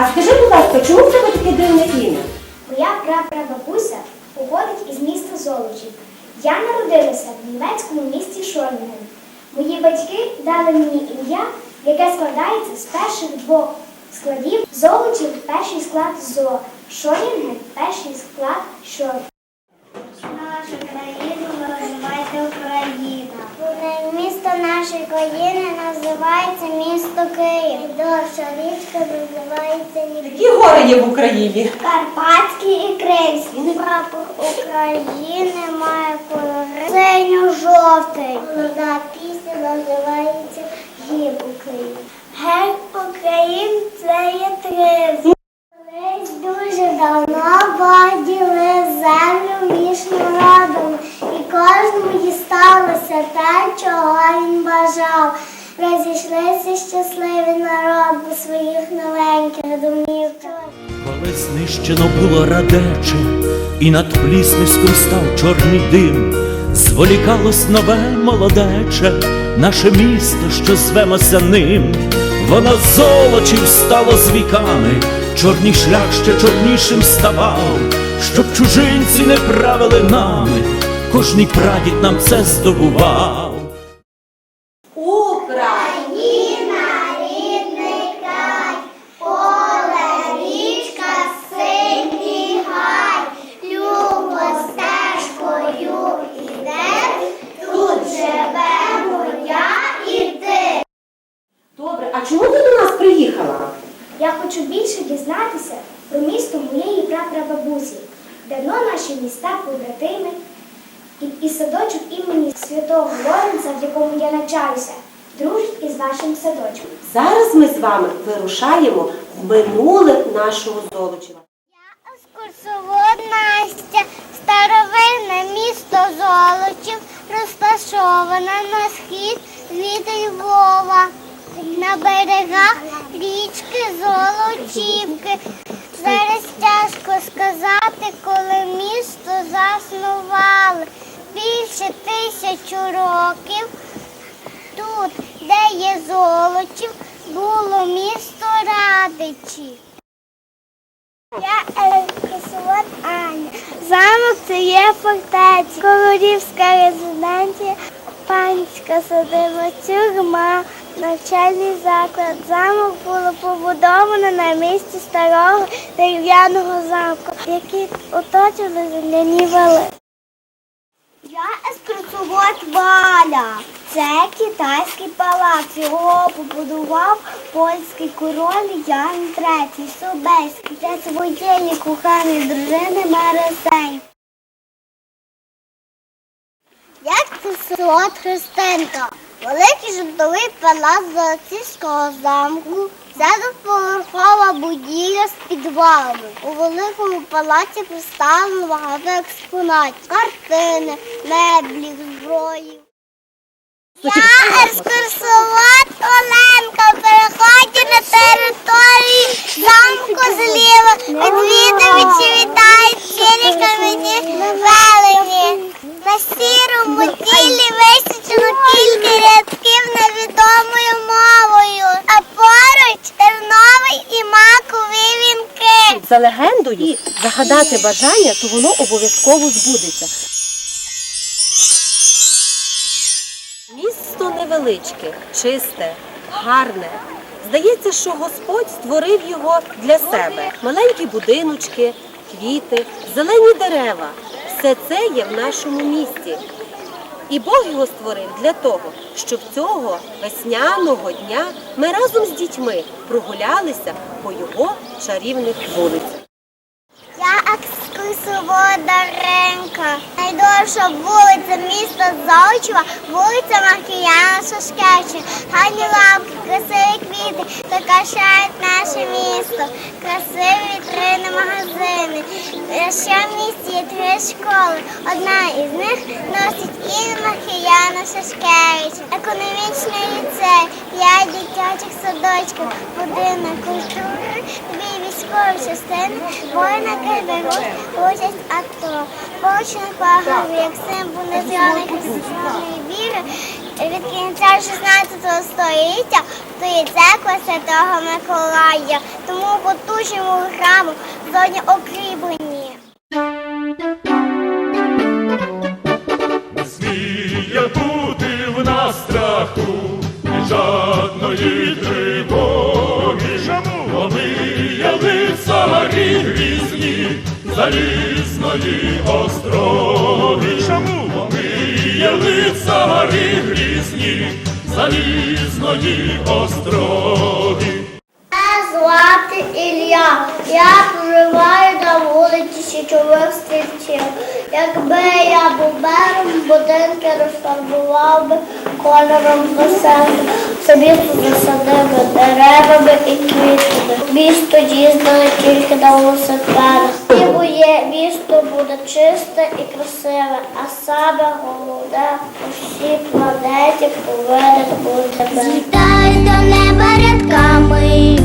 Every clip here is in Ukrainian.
А скажи, будь ласка, чому в тебе таке дивне ім'я? Моя прапрабабуся походить із міста Золочів. Я народилася в німецькому місті Шорнген. Мої батьки дали мені ім'я, яке складається з перших двох складів. Золочів перший склад зо, Шорнген перший склад шор. Нашу країну називається Україна. Місто нашої країни називається місто Київ. Довша річка називається Які гори є в Україні? Карпатський і Кримський. Прапор України має кольори синьо-жовтий. Одна пісня називається Гімн України. Герб України це є три. Колись дуже давно поділи землю між народами, і кожному дісталося те, чого він бажав. Розійшлися щасливі народ до своїх новеньких домів. Коли знищено було радече, і над плісниском став чорний дим, зволікалось нове молодече, наше місто, що звемося ним, воно золочів стало з віками, чорний шлях ще чорнішим ставав, щоб чужинці не правили нами, кожний прадід нам це здобував. Україна! рідний край, поле, річка, любо стежкою іде, тут живемо і ти. Добре, а чому ти до нас приїхала? Я хочу більше дізнатися про місто моєї прапрабабусі. Давно наші міста побратими і, і садочок імені святого Лоренца, в якому я навчаюся, дружить із вашим садочком. Зараз ми з вами вирушаємо в минуле нашого Золочева. Я екскурсовод Настя, старовинне місто Золочів, розташоване на схід від Львова, на берегах річки Золочівки. Зараз тяжко сказати, коли місто заснували. Більше тисячу років тут, де є Золочів, було місто Радичі. Я екскурсовод Аня. Замок це є фортеця, королівська резиденція, панська садиба, тюрма, навчальний заклад. Замок було побудовано на місці старого дерев'яного замку, який оточили земляні вали. Я екскурсовод Валя. Це китайський палац. Його побудував польський король Ян III Собеський для своєї коханої дружини Марисей. Я екскурсовод Христинка. Великий жовтовий палац Золотівського замку. Це двоповерхова будівля з підвалами. У великому палаці представлено багато експонатів, картини, меблі, зброї. Я екскурсовод Оленка. В переході на території замку зліва. Відвідувачі вітають цілі загадати бажання, то воно обов'язково збудеться. Місто невеличке, чисте, гарне. Здається, що Господь створив його для себе. Маленькі будиночки, квіти, зелені дерева. Все це є в нашому місті. І Бог його створив для того, щоб цього весняного дня ми разом з дітьми прогулялися по його чарівних вулицях. Я екскурсовод Найдовша вулиця міста Золочева, вулиця Маркіяна Шашкевича. Гарні лампи, красиві квіти, прикрашають наше місто. Красиві вітрини, магазини. Ще в місті є три школи. Одна із них носить ім'я Маркіяна Шашкевича. Економічний ліцей, п'ять дитячих садочків, будинок культури, дві військові частини, воїна беруть участь АТО. Получений пагав, як символ національної віри від кінця 16 століття стоїть церква Святого Миколая, тому готуємо храму зоні окріплені. Залізної остроги. Бо ми є лицарі грізні залізної остроги. Мене звати Ілля. Я проживаю на вулиці Січових стрільців. Якби я був бером, будинки розфарбував би кольором веселим. Собі тут деревами і квітами. Місто їздили тільки на велосипедах. Ніби є, місто буде чисте і красиве, а саме голода у всій планеті повинен бути мир. До неба рядками,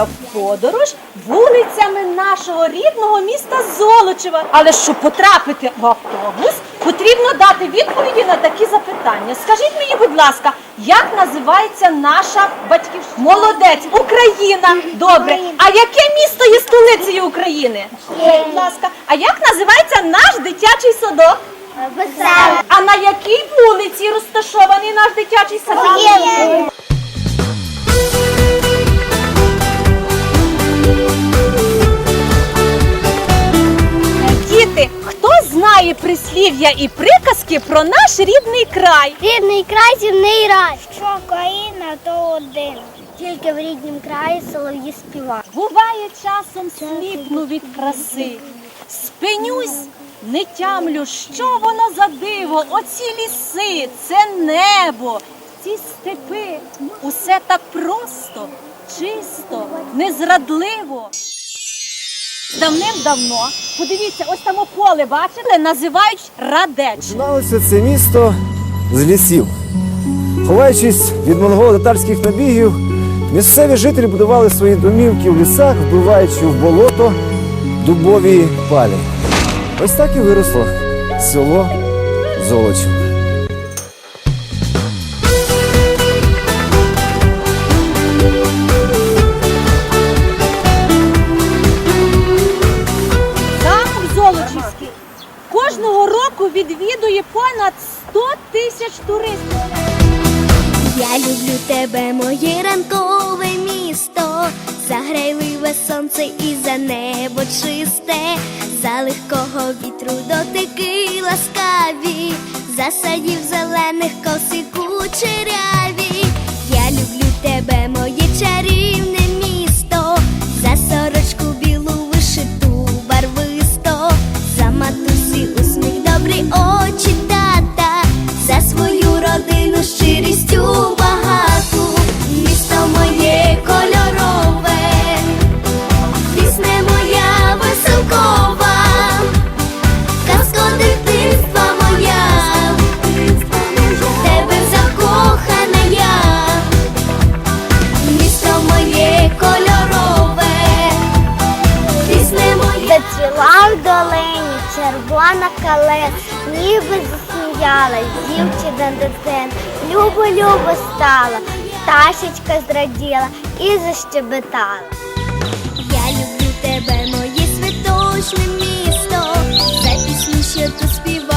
Відправляємося в подорож вулицями нашого рідного міста Золочева. Але щоб потрапити в автобус, потрібно дати відповіді на такі запитання. Скажіть мені, будь ласка, як називається наша батьківщина? Молодець, Україна. Добре. А яке місто є столицею України? Будь ласка, а як називається наш дитячий садок? А на якій вулиці розташований наш дитячий садок? Знає прислів'я і приказки про наш рідний край? Рідний край земний рай. Що країна, то один. Тільки в ріднім краї солов'ї співають. Буває часом сліпну від краси. Спинюсь, не тямлю, що воно за диво, оці ліси, це небо, ці степи. Усе так просто, чисто, незрадливо. Давним-давно, подивіться, ось там поле, бачили, називають Радеч. Починалося це місто з лісів. Ховаючись від монголо-татарських набігів, місцеві жителі будували свої домівки в лісах, вбиваючи в болото дубові палі. Ось так і виросло село Золочів. Кожного року відвідує понад 100 тисяч туристів. Я люблю тебе, моє ранкове місто, за грайливе сонце і за небо чисте, за легкого вітру дотики ласкаві, за садів зелених коси кучеряві. стала, дівчина дитин, любо любо стала, пташечка зраділа і защебетала. Я люблю тебе, моє святочне місто, за пісні, що тут співають.